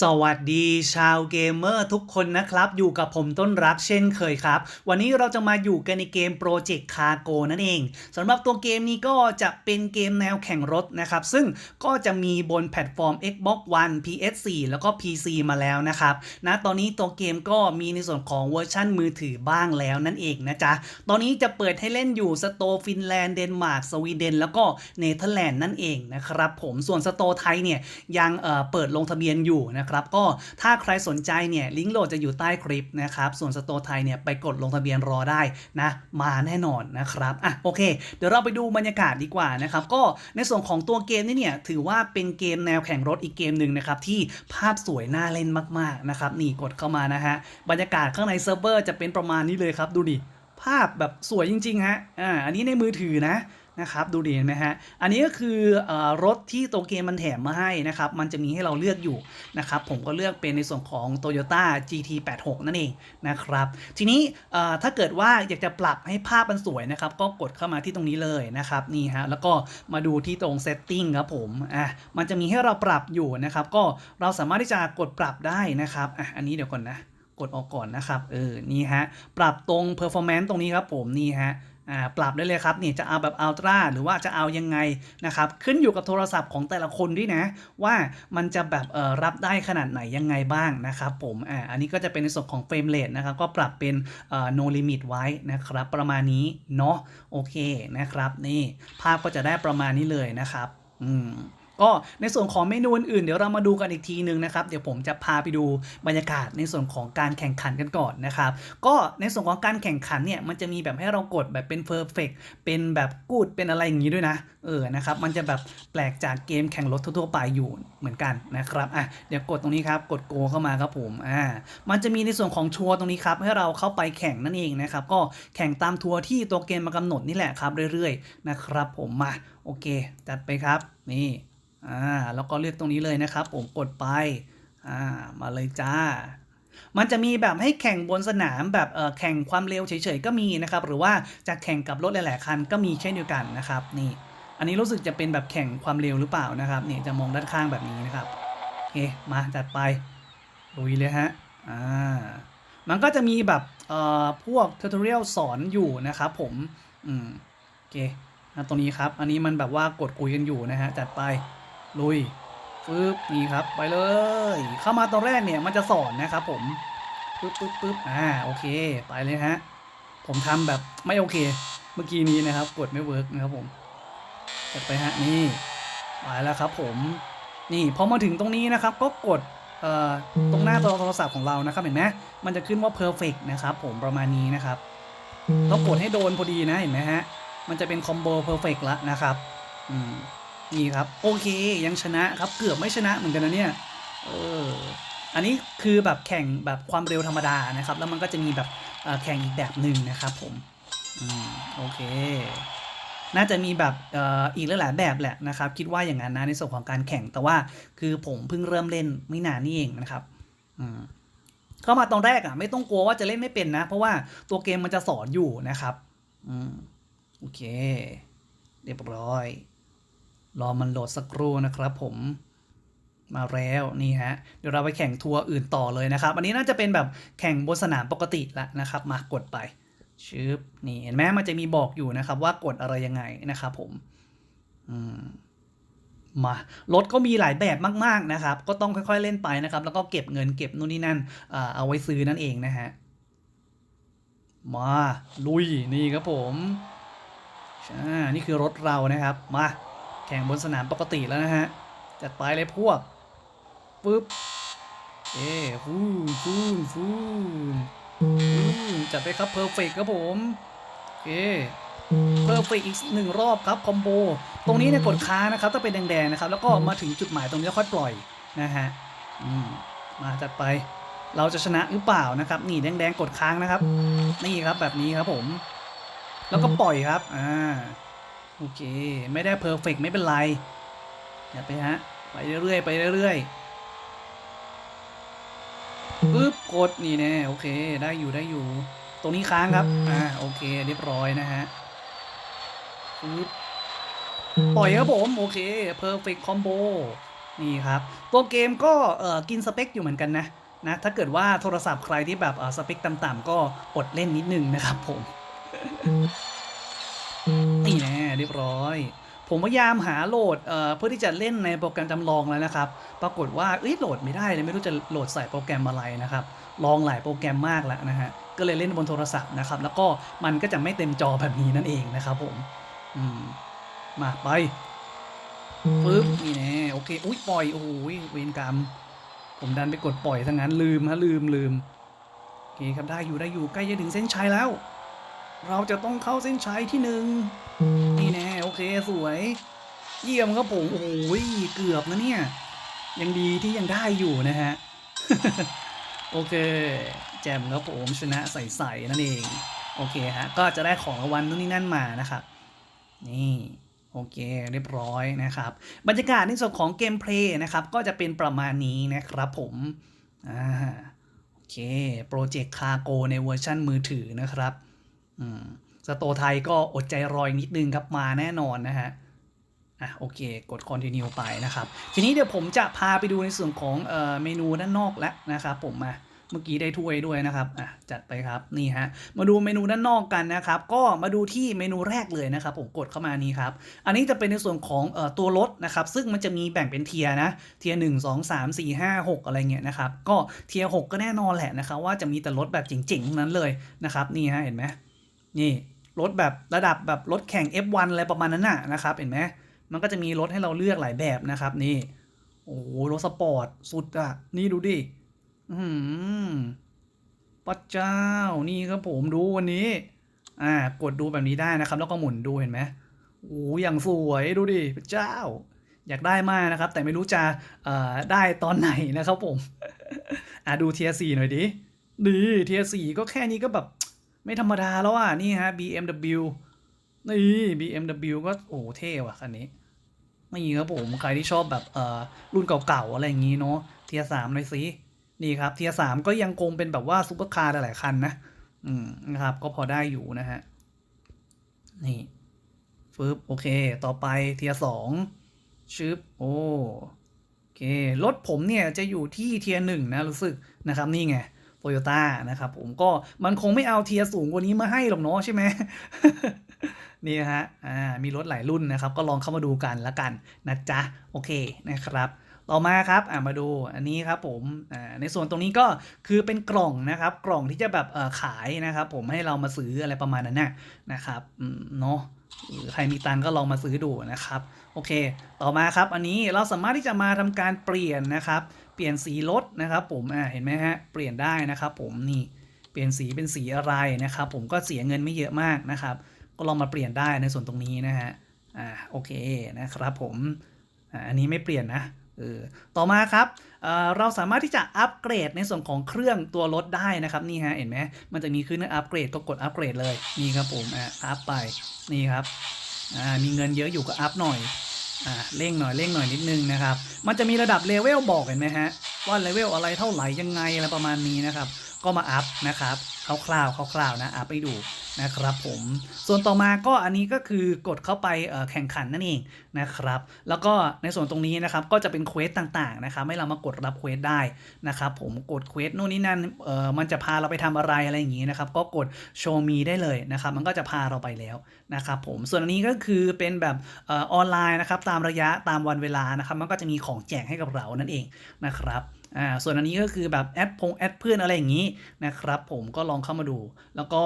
สวัสดีชาวเกมเมอร์ทุกคนนะครับ อยู่กับผมต้นรักเช่นเคยครับ วันนี้เราจะมาอยู่กันในเกม Project Cargo นั่นเองสำหรับตัวเกมนี้ก็จะเป็นเกมแนวแข่งรถนะครับ ซึ่งก็จะมีบนแพลตฟอร์ม Xbox One PS4 แล้วก็ PC มาแล้วนะครับนะตอนนี้ตัวเกมก็มีในส่วนของเวอร์ชั่นมือถือบ้างแล้วนั่นเองนะจ๊ะ ตอนนี้จะเปิดให้เล่นอยู่สโตฟินแลนด์เดนมาร์กสวีเดนแล้วก็เนเธอร์แลนด์นั่นเองนะครับผมส่วนสโตไทยเนี่ยยังเอ่อเปิดลงทะเบียนอยู่นะครับ ก็ถ้าใครสนใจเนี่ยลิงก์โหลดจะอยู่ใต้คลิปนะครับ ส่วนสโตร์ไทยเนี่ยไปกดลงทะเบียนรอได้นะ มาแน่นอนนะครับอะโอเค เดี๋ยวเราไปดูบรรยากาศดีกว่านะครับ ก็ในส่วนของตัวเกมนี่เนี่ยถือว่าเป็นเกมแนวแข่งรถอีกเกมหนึ่งนะครับที่ภาพสวยน่าเล่นมากๆนะครับนี่กดเข้ามานะฮะบรรยากาศข้างในเซิร์ฟเวอร์จะเป็นประมาณนี้เลยครับดูดิภาพแบบสวยจริงๆฮะอ่าอันนี้ในมือถือนะ นะครับดูดีนไหมฮะอันนี้ก็คืออรถที่โตเกมมันแถมมาให้นะครับมันจะมีให้เราเลือกอยู่นะครับผมก็เลือกเป็นในส่วนของ Toyota GT86 นั่นเองนะครับทีนี้ถ้าเกิดว่าอยากจะปรับให้ภาพมันสวยนะครับก็กดเข้ามาที่ตรงนี้เลยนะครับนี่ฮะแล้วก็มาดูที่ตรง setting ครับผมอะมันจะมีให้เราปรับอยู่นะครับก็เราสามารถที่จะกดปรับได้นะครับอะอันนี้เดี๋ยวก่อนนะกดออกก่อนนะครับเออนี่ฮะปรับตรง performance ตรงนี้ครับผมนี่ฮะ ปรับได้เลยครับนี่จะเอาแบบอัลตร้าหรือว่าจะเอายังไงนะครับขึ้นอยู่กับโทรศัพท์ของแต่ละคนด้วยนะว่ามันจะแบบเอ่อรับได้ขนาดไหนยังไงบ้างนะครับผมอ่าอันนี้ก็จะเป็นในส่วนของเฟรมเรทนะครับก็ปรับเป็นเอ่อ no limit ไว้นะครับประมาณนี้เนาะโอเคนะครับนี่ภาพก็จะได้ประมาณนี้เลยนะครับอืม ก็ในส่วนของเมนูอื่นๆเดี๋ยวเรามาดูกันอีกทีหนึ่งนะครับเดี๋ยวผมจะพาไปดูบรรยากาศในส่วนของการแข่งขันกันก่อนนะครับก็ในส่วนของการแข่งขันเนี่ยมันจะมีแบบให้เรากดแบบเป็น perfect เป็นแบบกูดเป็นอะไรอย่างนี้ด้วยนะเออนะครับมันจะแบบแปลกจากเกมแข่งรถทั่วๆไปอยู่เหมือนกันนะครับอะเดี๋ยวกดตรงนี้ครับกดโกเข้ามาครับผมอ่ามันจะมีในส่วนของทัวร์ตรงนี้ครับให้เราเข้าไปแข่งนั่นเองนะครับก็แข่งตามทัวร์ที่ตัวเกมมากำหนดนี่แหละครับเรื่อยๆนะครับผมมาโอเค จัดไปครับนี่ อ่าแล้วก็เลือกตรงนี้เลยนะครับ ผมกดไปอ่ามาเลยจ้า มันจะมีแบบให้แข่งบนสนามแบบเอ่อแข่งความเร็วเฉยๆก็มีนะครับ หรือว่าจะแข่งกับรถหลายๆคันก็มีเช่นเดียวกันนะครับนี่ อันนี้รู้สึกจะเป็นแบบแข่งความเร็วหรือเปล่านะครับนี่จะมองด้านข้างแบบนี้นะครับโอเคมาจัดไปลุยเลยฮะอ่ามันก็จะมีแบบเอ่อพวกท u ต o เรียลสอนอยู่นะครับผมอืมโอเคนะตรงนี้ครับ อันนี้มันแบบว่ากดคุยกันอยู่นะฮะจัดไป ลุยฟึบนี่ครับไปเลย เข้ามาตอนแรกเนี่ยมันจะสอนนะครับผมปึ๊บปึ๊บปึ๊บอ่าโอเค ไปเลยฮะ ผมทำแบบไม่โอเค เมื่อกี้นี้นะครับ กดไม่เวิร์กนะครับผมกดไปฮะนี่ไปแล้วครับ ผม นี่พอมาถึงตรงนี้นะครับ ก็กดเอ่อตรงหน้าตัวโทรศัพท์ของเรานะครับเห็นไหมมันจะขึ้นว่า perfect นะครับผมประมาณนี้นะครับต้องกดให้โดนพอดีนะเห็นไหมฮะ มันจะเป็นคอมโบเพอร์เฟกละนะครับ อืม นี่ครับ โอเคยังชนะครับ เกือบไม่ชนะเหมือนกันนะเนี่ยเอออันนี้คือแบบแข่งแบบความเร็วธรรมดานะครับ แล้วมันก็จะมีแบบแข่งอีกแบบหนึ่งนะครับผมอืมโอเค น่าจะมีแบบอ,อีกหลายแบบแหละนะครับ คิดว่าอย่างนั้นนะในส่วนของการแข่งแต่ว่าคือผมเพิ่งเริ่มเล่นไม่นานนี่เองนะครับอืมเข้ามาตอนแรกอะไม่ต้องกลัวว่าจะเล่นไม่เป็นนะ เพราะว่าตัวเกมมันจะสอนอยู่นะครับอืมโอเค เรียบร้อย รอมันโหลดสักครู่นะครับผมมาแล้วนี่ฮะเดี๋ยวเราไปแข่งทัวร์อื่นต่อเลยนะครับ อันนี้น่าจะเป็นแบบแข่งบนสนามปกติละนะครับ มากดไปชึบนี่เห็นไหมมันจะมีบอกอยู่นะครับ ว่ากดอะไรยังไงนะครับผมอืมมารถก็มีหลายแบบมากๆนะครับ ก็ต้องค่อยๆเล่นไปนะครับ แล้วก็เก็บเงินเก็บนู่นนี่นั่นอ่าเอาไว้ซื้อนั่นเองนะฮะมาลุยนี่ครับผมอ่านี่คือรถเรานะครับมา แข่งบนสนามปกติแล้วนะฮะ จัดไปเลยพวกปึ๊บเอ้ฟูฟูฟูฟูจัดไปครับเพอร์เฟกครับผมโอเคเพอร์เฟกอีกหนึ่งรอบครับคอมโบ ตรงนี้เนี่ยกดค้างนะครับถ้าเป็นแดงๆนะครับ แล้วก็มาถึงจุดหมายตรงนี้แล้วค่อยปล่อยนะฮะมมาจัดไป เราจะชนะหรือเปล่านะครับ นี่แดงๆกดค้างนะครับ นี่ครับแบบนี้ครับผม แล้วก็ปล่อยครับ อ่า โอเค ไม่ได้เพอร์เฟกไม่เป็นไรอย่าไปฮะ ไปเรื่อยๆไปเรื่อยๆปึ๊บกดนี่แน่โอเค ได้อยู่ได้อยู่ ตรงนี้ค้างครับ อ่าโอเค เรียบร้อยนะฮะปึ๊บปล่อยครับผมโอเคเพอร์เฟกคอมโบนี่ครับ ตัวเกมก็เอ่อกินสเปคอยู่เหมือนกันนะนะถ้าเกิดว่าโทรศัพท์ใครที่แบบเอ่อสเปคต่ำๆก็อดเล่นนิดนึงนะครับผมนี่แน่ เรียบร้อย ผมพยายามหาโหลดเเพื่อที่จะเล่นในโปรแกรมจำลองแล้วนะครับ ปรากฏว่าเอ้ยโหลดไม่ได้เลยไม่รู้จะโหลดใส่โปรแกรมอะไรนะครับ ลองหลายโปรแกรมมากแล้วนะฮะ ก็เลยเล่นบนโทรศัพท์นะครับ แล้วก็มันก็จะไม่เต็มจอแบบนี้นั่นเองนะครับผม อืม มาไปปึ๊บนี่แน่โอเค อุ้ยปล่อย โอ้ยเวรกรรม ผมดันไปกดปล่อยทั้งนั้นลืมฮะลืมลืมโอเคครับได้อยู่ได้อยู่ใกล้จะถึงเส้นชัยแล้ว เราจะต้องเข้าเส้นชัยที่หนึ่งนี่แน่โอเคสวย เยี่ยมครับผมโอ้ยเกือบนะเนี่ย ยังดีที่ยังได้อยู่นะฮะ โอเค แจมครับผมชนะใส่ๆนั่นเอง โอเคฮะ ก็จะได้ของรางวัลนู่นนี่นั่นมานะครับนี่โอเคเรียบร้อยนะครับ บรรยากาศในส่วนของเกมเพลย์นะครับ ก็จะเป็นประมาณนี้นะครับผมอ่าโอเค โปรเจกต์คาโกในเวอร์ชั่นมือถือนะครับ สโตไทยก็อดใจรออีกนิดนึงครับมาแน่นอนนะฮะอะโอเค กด continue ไปนะครับ ทีนี้เดี๋ยวผมจะพาไปดูในส่วนของเอ่อเมนูด้านนอกแล้วนะครับผมมาเมื่อกี้ได้ถ้วยด้วยนะครับอะจัดไปครับนี่ฮะมาดูเมนูด้านนอกกันนะครับ ก็มาดูที่เมนูแรกเลยนะครับ ผมกดเข้ามานี้ครับ อันนี้จะเป็นในส่วนของเอ่อตัวรถนะครับ ซึ่งมันจะมีแบ่งเป็นเทียนะเทียหนึ่งสองสามสี่ห้าหกอะไรเงี้ยนะครับก็เทียหกก็แน่นอนแหละนะครับว่าจะมีแต่รถแบบเจ๋งๆทั้งนั้นเลยนะครับนี่ฮะเห็นไหม นี่รถแบบระดับแบบรถแข่ง F1 อะไรประมาณนั้นน่ะนะครับเห็นไหมมันก็จะมีรถให้เราเลือกหลายแบบนะครับนี่โอ้โหรถสปอร์ตสุดอะนี่ดูดิอืมปัดเจ้านี่ครับผมดูวันนี้ อ่ากดดูแบบนี้ได้นะครับ แล้วก็หมุนดูเห็นไหมโอ้อย่างสวยดูดิพระเจ้า อยากได้มากนะครับ แต่ไม่รู้จะเอ่อได้ตอนไหนนะครับผม อ่าดูเทียสี่หน่อยดิดีเทียสี่ก็แค่นี้ก็แบบ ไม่ธรรมดาแล้วอะ นี่ฮะ BMW นี่ BMW ก็โอ้เท่ว่ะคันนี้ ไม่มีครับผม ใครที่ชอบแบบเอ่อรุ่นเก่าๆ อะไรอย่างนี้เนาะเทียสามเลยสิ นี่ครับเทียสามก็ยังคงเป็นแบบว่าซุปเปอร์คาร์หลายคันนะ อืมนะครับ ก็พอได้อยู่นะฮะ นี่ฟึบโอเค ต่อไปเทียสองชึบโอโอเครถผมเนี่ยจะอยู่ที่เทียหนึ่งนะ รู้สึกนะครับนี่ไง โตโยต้านะครับผมก็มันคงไม่เอาเทียสูงกว่านี้มาให้หรอกเนาะใช่ไหมนี่ฮะอ่ามีรถหลายรุ่นนะครับ ก็ลองเข้ามาดูกันละกันนะจ๊ะ โอเคนะครับต่อมาครับอ่ามาดูอันนี้ครับผมอ่าในส่วนตรงนี้ก็คือเป็นกล่องนะครับ กล่องที่จะแบบเอ่อขายนะครับ ผมให้เรามาซื้ออะไรประมาณนั้นนะนะครับอืมเนาะหรือใครมีตังก็ลองมาซื้อดูนะครับ โอเค ต่อมาครับ อันนี้เราสามารถที่จะมาทำการเปลี่ยนนะครับ ลี่ยนสีรถนะครับผมอ่าเห็นไหมฮะเปลี่ยนได้นะครับผมนี่เปลี่ยนสีเป็นสีอะไรนะครับ ผมก็เสียเงินไม่เยอะมากนะครับ ก็ลองมาเปลี่ยนได้ในส่วนตรงนี้นะฮะอ่าโอเคนะครับผมอ่าอันนี้ไม่เปลี่ยนนะเออต่อมาครับเอ่อเราสามารถที่จะอัปเกรดในส่วนของเครื่องตัวรถได้นะครับนี่ฮะเห็นไหมมันจะมีขึ้นอัปเกรดก็กดอัปเกรดเลยนี่ครับผมอ่าอัพไปนี่ครับอ่ามีเงินเยอะอยู่ก็อัพหน่อย อ่าเร่งหน่อยเร่งหน่อยนิดนึงนะครับ มันจะมีระดับเลเวลบอกเห็นไหมฮะว่าเลเวลอะไรเท่าไหร่ยังไงอะไรประมาณนี้นะครับ ก็มาอัพนะครับคร่าวๆคร่าวๆนะอัพไปดูนะครับผม ส่วนต่อมาก็อันนี้ก็คือกดเข้าไปแข่งขันนั่นเองนะครับ แล้วก็ในส่วนตรงนี้นะครับก็จะเป็นเควสต่างๆนะครับให้เรามากดรับเควสได้นะครับผมกดเควสนู่นนี่นั่นเออมันจะพาเราไปทำอะไรอะไรอย่างนี้นะครับก็กดโชว์มีได้เลยนะครับมันก็จะพาเราไปแล้วนะครับผมส่วนอันนี้ก็คือเป็นแบบออนไลน์นะครับตามระยะตามวันเวลานะครับมันก็จะมีของแจกให้กับเรานั่นเองนะครับอ่าส่วนอันนี้ก็คือแบบแอดพงแอดเพื่อนอะไรอย่างนี้นะครับผมก็ลองเข้ามาดู แล้วก็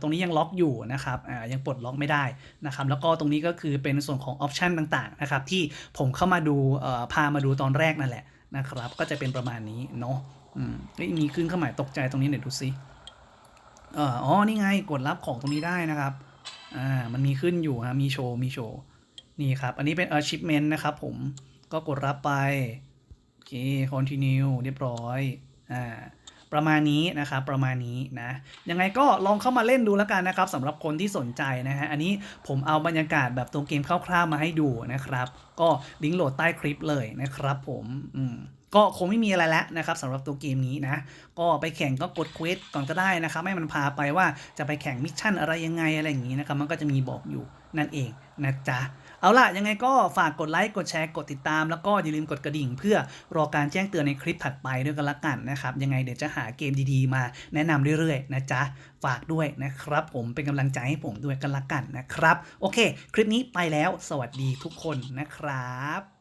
ตรงนี้ยังล็อกอยู่นะครับยังปลดล็อกไม่ได้นะครับแล้วก็ตรงนี้ก็คือเป็นส่วนของออปชันต่างๆนะครับที่ผมเข้ามาดูพามาดูตอนแรกนั่นแหละนะครับก็จะเป็นประมาณนี้เนาะอืมมีขึ้นเข้าหมายตกใจตรงนี้หน่อยดูซิอ๋อนี่ไงกดรับของตรงนี้ได้นะครับอ่ามันมีขึ้นอยู่ฮะมีโชว์มีโชว์นี่ครับ อันนี้เป็น achievement นะครับผมก็กดรับไป โอเค continue เรียบร้อย อ่า ประมาณนี้นะครับประมาณนี้นะยังไงก็ลองเข้ามาเล่นดูแล้วกันนะครับสำหรับคนที่สนใจนะฮะอันนี้ผมเอาบรรยากาศแบบตัวเกมคร่าวๆมาให้ดูนะครับ ก็ลิงก์โหลดใต้คลิปเลยนะครับผมอืมก็คงไม่มีอะไรแล้วนะครับสำหรับตัวเกมนี้นะ ก็ไปแข่งก็กดเควสก่อนก็ได้นะครับให้มันพาไปว่าจะไปแข่งมิชชั่นอะไรยังไงอะไรอย่างนี้นะครับมันก็จะมีบอกอยู่นั่นเองนะจ๊ะ เอาล่ะ ยังไงก็ฝากกดไลค์ กดแชร์ กดติดตาม แล้วก็อย่าลืมกดกระดิ่ง เพื่อรอการแจ้งเตือนในคลิปถัดไปด้วยกันละกันนะครับ ยังไงเดี๋ยวจะหาเกมดีๆ มาแนะนำเรื่อยๆ นะจ๊ะ ฝากด้วยนะครับ ผมเป็นกำลังใจให้ผมด้วยกันละกันนะครับ โอเค คลิปนี้ไปแล้ว สวัสดีทุกคนนะครับ